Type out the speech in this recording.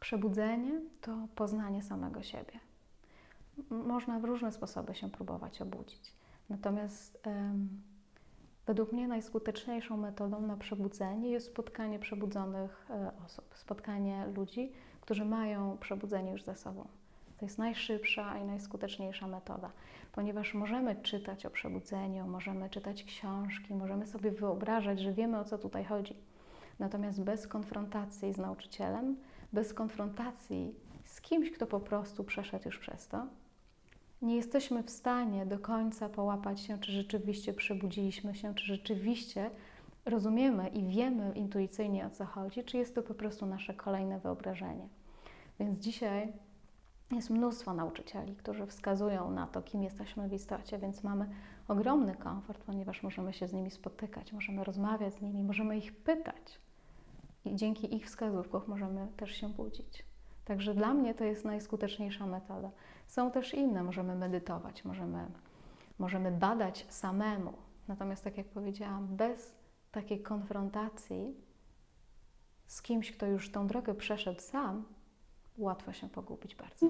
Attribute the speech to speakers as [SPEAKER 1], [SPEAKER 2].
[SPEAKER 1] Przebudzenie to poznanie samego siebie. Można w różne sposoby się próbować obudzić. Natomiast według mnie najskuteczniejszą metodą na przebudzenie jest spotkanie przebudzonych e, osób, spotkanie ludzi, którzy mają przebudzenie już za sobą. To jest najszybsza i najskuteczniejsza metoda, ponieważ możemy czytać o przebudzeniu, możemy czytać książki, możemy sobie wyobrażać, że wiemy o co tutaj chodzi. Natomiast bez konfrontacji z nauczycielem, bez konfrontacji z kimś, kto po prostu przeszedł już przez to, nie jesteśmy w stanie do końca połapać się, czy rzeczywiście przebudziliśmy się, czy rzeczywiście rozumiemy i wiemy intuicyjnie o co chodzi, czy jest to po prostu nasze kolejne wyobrażenie. Więc dzisiaj jest mnóstwo nauczycieli, którzy wskazują na to, kim jesteśmy w istocie, więc mamy ogromny komfort, ponieważ możemy się z nimi spotykać, możemy rozmawiać z nimi, możemy ich pytać i dzięki ich wskazówkom możemy też się budzić. Także dla mnie to jest najskuteczniejsza metoda. Są też inne, możemy medytować, możemy, możemy badać samemu. Natomiast, tak jak powiedziałam, bez takiej konfrontacji z kimś, kto już tą drogę przeszedł sam, łatwo się pogubić bardzo.